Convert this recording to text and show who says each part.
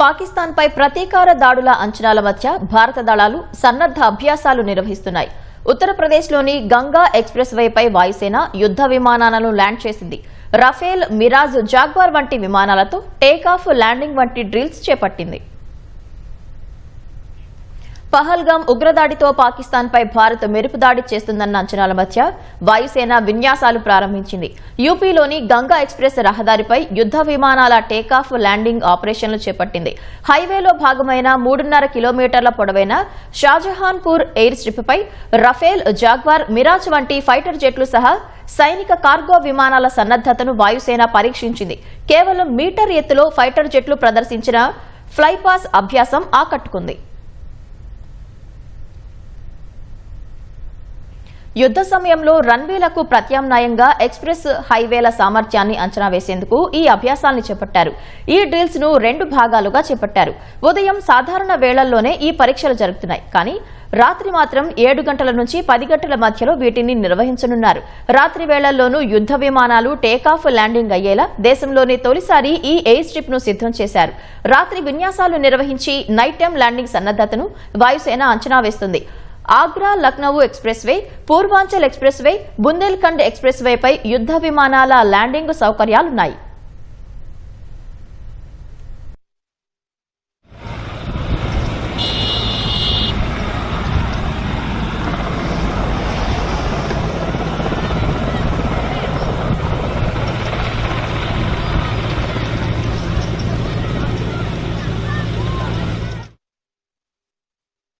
Speaker 1: పాకిస్తాన్పై ప్రతీకార దాడుల అంచనాల మధ్య భారత దళాలు సన్నద్ద అభ్యాసాలు నిర్వహిస్తున్నాయి. ఉత్తరప్రదేశ్లోని గంగా ఎక్స్ప్రెస్ వేపై వాయుసేన యుద్ద విమానాలను ల్యాండ్ చేసింది. రఫేల్ మిరాజ్ జాగ్వార్ వంటి విమానాలతో టేకాఫ్ ల్యాండింగ్ వంటి డ్రిల్స్ చేపట్టింది. పహల్గాం ఉగ్రదాడితో పాకిస్తాన్పై భారత్ మెరుపు దాడి చేస్తుందన్న అంచనాల మధ్య వాయుసేన విన్యాసాలు ప్రారంభించింది. యూపీలోని గంగా ఎక్స్ప్రెస్ రహదారిపై యుద్ద విమానాల టేకాఫ్ ల్యాండింగ్ ఆపరేషన్లు చేపట్టింది. హైవేలో భాగమైన మూడున్నర కిలోమీటర్ల పొడవైన షాజహాన్పూర్ ఎయిర్ స్ట్రిప్పై రఫేల్ జాగ్వార్ మిరాజ్ వంటి ఫైటర్ జెట్లు సహా సైనిక కార్గో విమానాల సన్నద్దతను వాయుసేన పరీక్షించింది. కేవలం మీటర్ ఎత్తులో ఫైటర్ జెట్లు ప్రదర్శించిన ఫ్లైపాస్ అభ్యాసం ఆకట్టుకుంది. యుద్ద సమయంలో రన్వేలకు ప్రత్యామ్నాయంగా ఎక్స్ప్రెస్ హైవేల సామర్థ్యాన్ని అంచనా వేసేందుకు ఈ అభ్యాసాన్ని చేపట్టారు. ఈ డ్రిల్స్ను రెండు భాగాలుగా చేపట్టారు. ఉదయం సాధారణ వేళల్లోనే ఈ పరీక్షలు జరుగుతున్నాయి. కానీ రాత్రి మాత్రం ఏడు గంటల నుంచి పది గంటల మధ్యలో వీటిని నిర్వహించనున్నారు. రాత్రి వేళల్లోనూ యుద్ద విమానాలు టేకాఫ్ ల్యాండింగ్ అయ్యేలా దేశంలోనే తొలిసారి ఈ ఎయిర్ స్ట్రిప్ను సిద్ధం చేశారు. రాత్రి విన్యాసాలు నిర్వహించి నైట్ టైం ల్యాండింగ్ సన్నద్దతను వాయుసేన అంచనా వేస్తుంది. Agra Lucknow expressway Purvanchal expressway Bundelkhand express వేపై యుద్ద విమానాల ల్యాండింగ్ సౌకర్యాలున్నాయి.